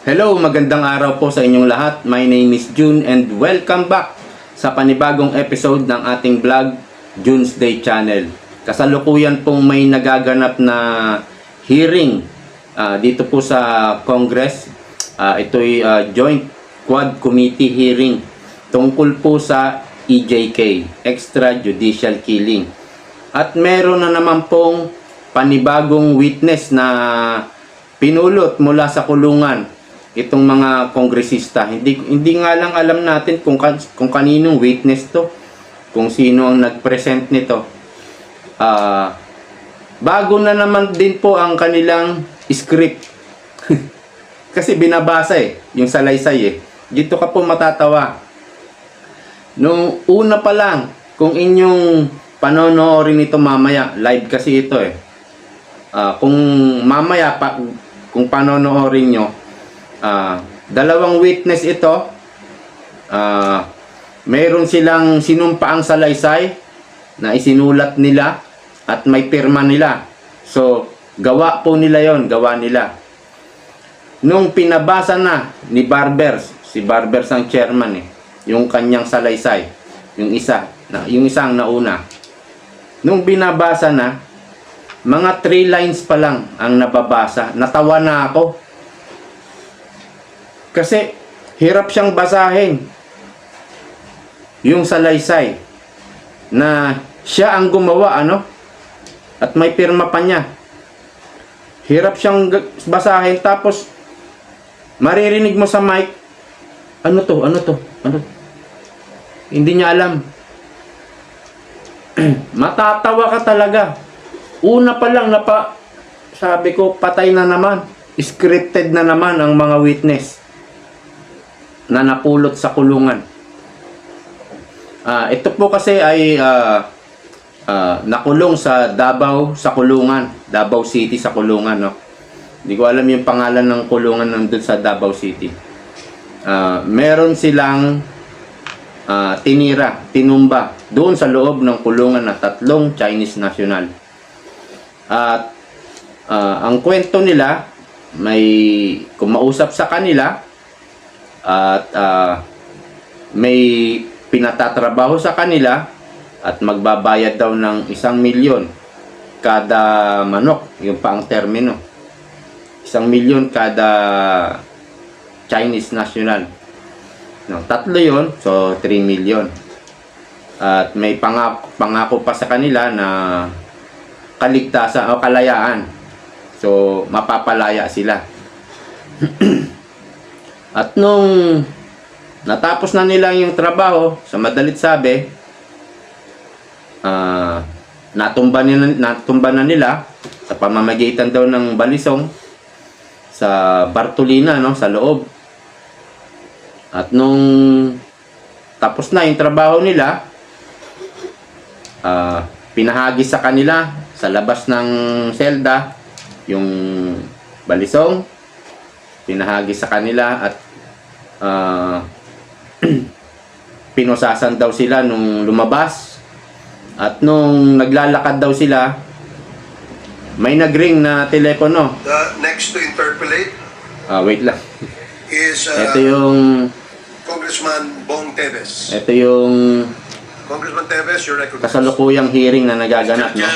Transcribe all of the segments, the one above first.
Hello, magandang araw po sa inyong lahat. My name is June and welcome back sa panibagong episode ng ating vlog, June's Day Channel. Kasalukuyan pong may nagaganap na hearing ah, dito po sa Congress. Ah, ito'y ah, Joint Quad Committee hearing tungkol po sa EJK, Extrajudicial Killing. At meron na naman pong panibagong witness na pinulot mula sa kulungan itong mga kongresista. Hindi hindi nga lang alam natin kung kung kaninong witness to, kung sino ang nag-present nito. Ah, bago na naman din po ang kanilang script. Kasi binabasa eh, yung salaysay eh. Dito ka po matatawa. Nung una pa lang, kung inyong panonoorin ito mamaya, live kasi ito eh. Ah, kung mamaya pa kung panonoorin nyo, ah, dalawang witness ito, ah, mayroon silang sinumpaang salaysay na isinulat nila at may pirma nila. So, gawa po nila yon gawa nila. Nung pinabasa na ni Barbers, si Barbers ang chairman eh, yung kanyang salaysay, yung isa, na, yung isang nauna. Nung binabasa na, mga three lines pa lang ang nababasa. Natawa na ako. Kasi hirap siyang basahin. Yung salaysay na siya ang gumawa ano at may pirma pa niya. Hirap siyang basahin tapos maririnig mo sa mic ano to? Ano to? Ano? Hindi niya alam. Matatawa ka talaga. Una pa lang napa sabi ko patay na naman. Scripted na naman ang mga witness na napulot sa kulungan. Ah, ito po kasi ay ah, ah, nakulong sa Davao sa kulungan, Davao City sa kulungan, no. Hindi ko alam yung pangalan ng kulungan nandun sa Davao City. Ah, meron silang ah, tinira, tinumba doon sa loob ng kulungan na tatlong Chinese national. At ah, ang kwento nila may kumausap sa kanila at ah, may pinatatrabaho sa kanila at magbabayad daw ng isang milyon kada manok, yung pa ang termino. Isang milyon kada Chinese national. No, tatlo yon so 3 million. At may pangako, pangako pa sa kanila na kaligtasan o kalayaan. So, mapapalaya sila. At nung natapos na nila yung trabaho, sa madalit sabi, ah natumba, nila, natumba na nila sa pamamagitan daw ng balisong sa Bartolina, no, sa loob. At nung tapos na yung trabaho nila, ah pinahagi sa kanila sa labas ng selda yung balisong pinahagi sa kanila at ah, pinusasan daw sila nung lumabas at nung naglalakad daw sila may nagring na telepono The next to interpolate ah wait lang is uh, ito yung Congressman Bong Teves. ito yung Congressman Teves, you're recognized. kasalukuyang hearing na nagaganap no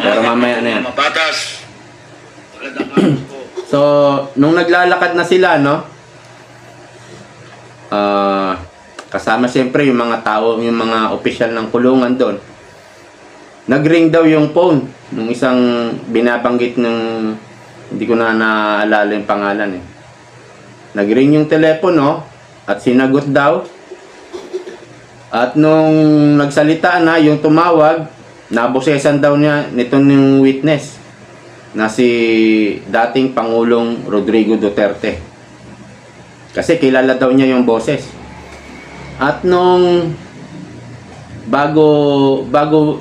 pero mamaya na yan Mabatas. So, nung naglalakad na sila, no? Ah, kasama siyempre yung mga tao, yung mga opisyal ng kulungan doon. Nagring daw yung phone nung isang binabanggit ng hindi ko na naalala yung pangalan eh. Nagring yung telepono at sinagot daw. At nung nagsalita na yung tumawag, nabosesan daw niya nitong yung witness na si dating Pangulong Rodrigo Duterte. Kasi kilala daw niya yung boses. At nung bago bago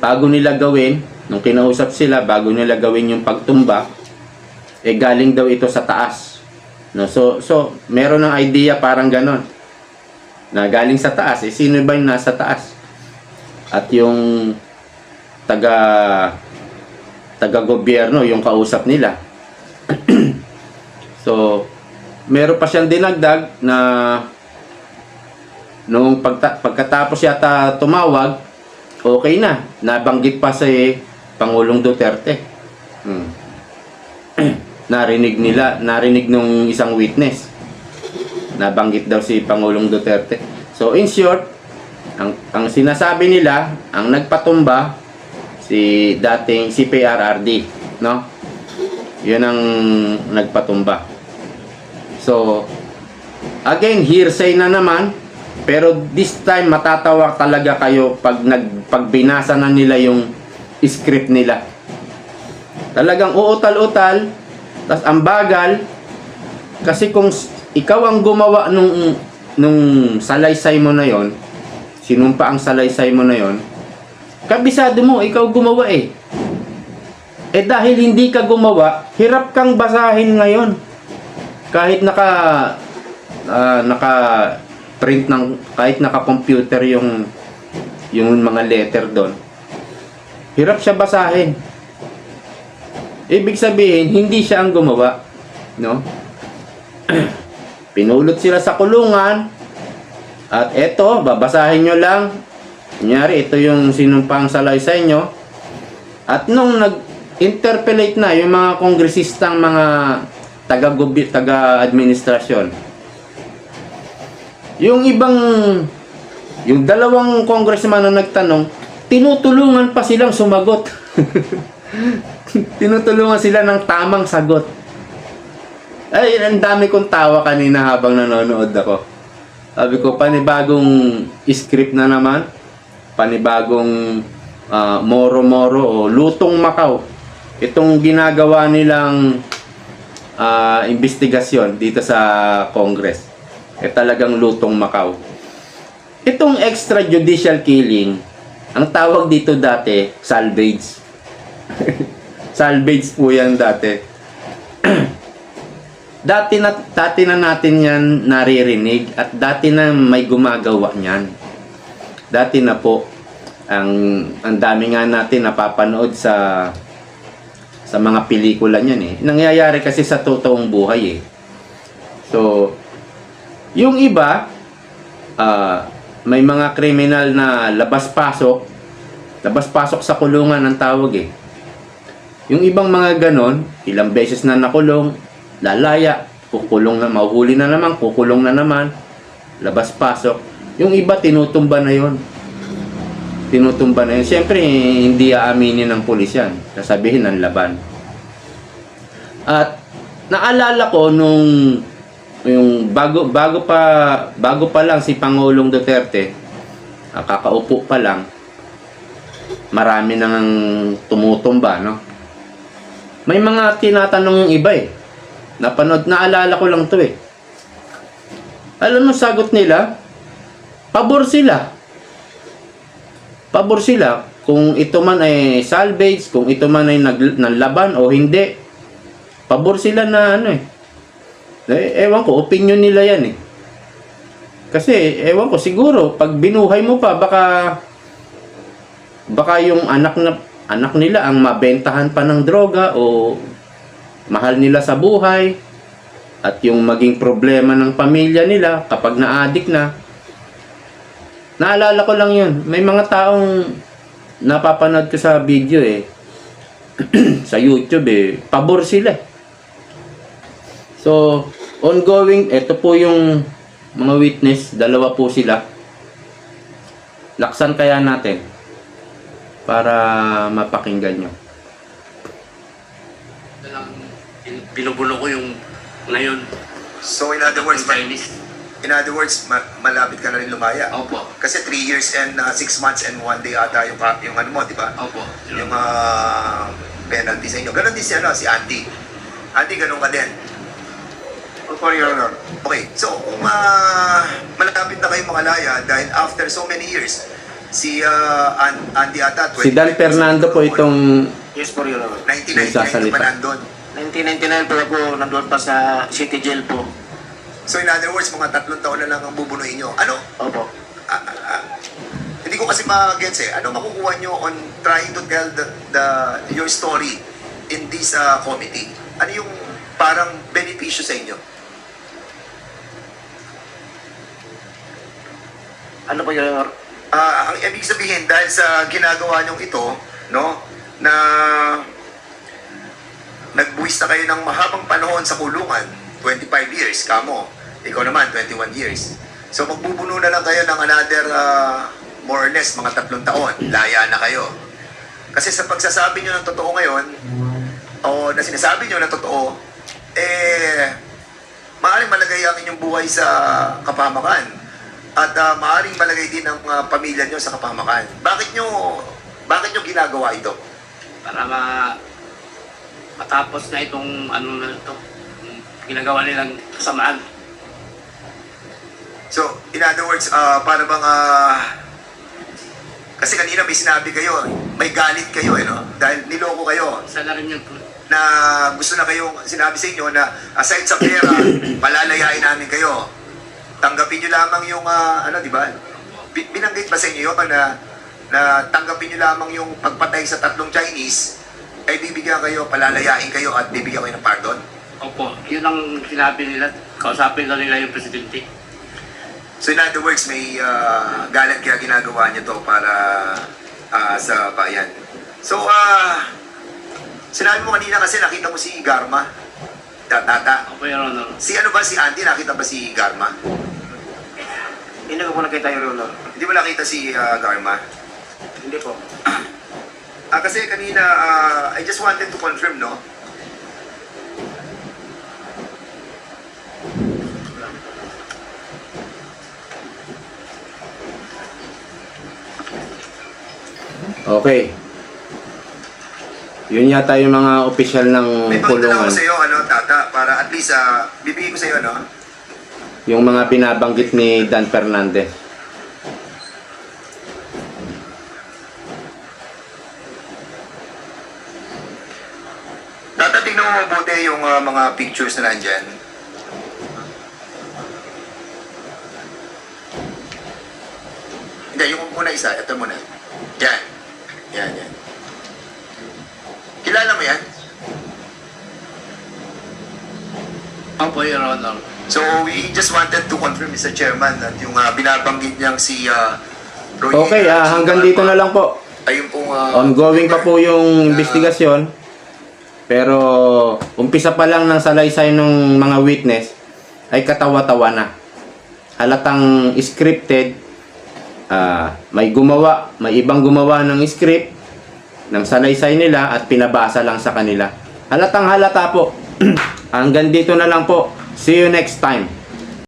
bago nila gawin, nung kinausap sila bago nila gawin yung pagtumba, eh galing daw ito sa taas. No, so so meron ng idea parang ganon. Na galing sa taas, eh sino ba yung nasa taas? At yung taga taga-gobyerno yung kausap nila. so, meron pa siyang dinagdag na nung pagta- pagkatapos yata tumawag, okay na. Nabanggit pa si Pangulong Duterte. Hmm. narinig nila, narinig nung isang witness. Nabanggit daw si Pangulong Duterte. So in short, ang, ang sinasabi nila, ang nagpatumba si dating CPRRD, no? Yun ang nagpatumba. So, again, hearsay na naman, pero this time matatawa talaga kayo pag nag pag binasa na nila yung script nila. Talagang uutal-utal, tas ang bagal kasi kung ikaw ang gumawa nung nung salaysay mo na yon, sinumpa ang salaysay mo na yon, kabisado mo ikaw gumawa eh. Eh dahil hindi ka gumawa, hirap kang basahin ngayon. Kahit naka ah, naka print ng kahit naka-computer yung yung mga letter doon. Hirap siya basahin. Ibig sabihin, hindi siya ang gumawa, no? Pinulot sila sa kulungan. At eto, babasahin nyo lang. Kunyari, ito yung sinumpang salaysay nyo. At nung nag-interpellate na yung mga kongresistang mga taga-gubi, taga-administrasyon, yung ibang, yung dalawang congressman na nagtanong, tinutulungan pa silang sumagot. tinutulungan sila ng tamang sagot. Ay, ang dami kong tawa kanina habang nanonood ako. Sabi ko, panibagong script na naman. Panibagong ah, moro-moro o lutong Macau. Itong ginagawa nilang ah, investigasyon dito sa Congress. Eh talagang lutong Macau. Itong extrajudicial killing, ang tawag dito dati, salvage. salvage po yan dati dati na dati na natin 'yan naririnig at dati na may gumagawa niyan. Dati na po ang ang dami nga natin napapanood sa sa mga pelikula niyan eh. Nangyayari kasi sa totoong buhay eh. So yung iba ah, may mga kriminal na labas-pasok labas-pasok sa kulungan ang tawag eh. Yung ibang mga ganon, ilang beses na nakulong, lalaya, kukulong na, mahuhuli na naman, kukulong na naman, labas-pasok. Yung iba, tinutumba na yon Tinutumba na yun. Siyempre, hindi aaminin ng pulis yan. Sasabihin ng laban. At, naalala ko nung yung bago bago pa bago pa lang si Pangulong Duterte ah, kakaupo pa lang marami nang tumutumba no may mga tinatanong iba eh. Napanood, naalala ko lang to eh. Alam mo sagot nila? Pabor sila. Pabor sila kung ito man ay salvage, kung ito man ay nag, nanlaban o hindi. Pabor sila na ano eh. eh. Ewan ko, opinion nila yan eh. Kasi, ewan ko, siguro, pag binuhay mo pa, baka baka yung anak na anak nila ang mabentahan pa ng droga o mahal nila sa buhay at yung maging problema ng pamilya nila kapag na-addict na naalala ko lang yun may mga taong napapanood ko sa video eh sa YouTube eh pabor sila eh. so ongoing ito po yung mga witness dalawa po sila laksan kaya natin para mapakinggan nyo. Binubulo ko yung ngayon. So in other words, Chinese. In other words, ma- malapit ka na rin lumaya. Opo. Kasi 3 years and 6 months and 1 day ata yung, pa- yung ano mo, di ba? Opo. Yung ah, penalty sa inyo. Ganon din si, ano, si Andy. Andy, ganun ka din. Opo, Your Honor. Okay, so kung ah, malapit na kayo makalaya dahil after so many years, si ah, An- Andy ata, Si Dan Fernando po itong Yes po, Your Honor. 1999 Nagsasalita. pa nandun. 1999 po ako nandun pa sa City Jail po. So in other words, mga tatlong taon na lang ang bubunuhin nyo. Ano? Opo. Ah, ah, ah. Hindi ko kasi ma-gets eh. Ano makukuha nyo on trying to tell the, the your story in this ah, uh, committee? Ano yung parang benepisyo sa inyo? Ano po yung... Ah, ang ibig sabihin, dahil sa ginagawa nyong ito, no, na nagbuwis na kayo ng mahabang panahon sa kulungan, 25 years, kamo. Ikaw naman, 21 years. So magbubuno na lang kayo ng another ah, more or less mga tatlong taon. Laya na kayo. Kasi sa pagsasabi niyo ng totoo ngayon, o na sinasabi niyo ng totoo, eh, maaaring malagay ang inyong buhay sa kapamakan. At ah, maaaring malagay din ang ah, pamilya niyo sa kapamakan. Bakit niyo bakit niyo ginagawa ito? para ma matapos na itong ano na ito, ginagawa nilang kasamaan. So, in other words, ah, para bang ah, kasi kanina may sinabi kayo, may galit kayo eh, no? Dahil niloko kayo Isa na rin yun. na gusto na kayong sinabi sa inyo na aside sa pera, palalayain namin kayo. Tanggapin nyo lamang yung, ah, ano, di ba? Bi- Binanggit ba sa inyo yun na, na tanggapin nyo lamang yung pagpatay sa tatlong Chinese, ay bibigyan kayo, palalayain kayo at bibigyan kayo ng pardon? Opo, yun ang sinabi nila. Kausapin na nila yung presidente. So in other words, may ah, galit kaya ginagawa niyo to para ah, sa bayan. So, ah, sinabi mo kanina kasi nakita mo si Garma, Tata. Opo, Your Honor. Si ano ba si Andy, nakita ba si Garma? Hindi ko po nakita, Your Honor. Hindi mo nakita si ah, Garma? Hindi po. Ah, kasi kanina, ah, I just wanted to confirm, no? Okay. Yun yata yung mga opisyal ng May pakita lang kulungan. ako sa iyo, ano, Tata, para at least, ah, bibigay ko sa iyo, no? Yung mga binabanggit ni Dan Fernandez. Tata, tingnan mo mabuti yung ah, mga pictures na nandyan. Hindi, yung muna isa. Ito muna. Yan. Yan, yan. Kilala mo yan? Opo, Your Honor. So, we just wanted to confirm, Mr. Chairman, that yung ah, binabanggit niyang si uh, Roy Okay, ah, hanggang dito na lang po. Ayun pong... ah, Ongoing pa po yung investigasyon. Pero umpisa pa lang ng salaysay ng mga witness ay katawa-tawa na. Halatang scripted. Ah, may gumawa, may ibang gumawa ng script ng salaysay nila at pinabasa lang sa kanila. Halatang halata po. Hanggang dito na lang po. See you next time.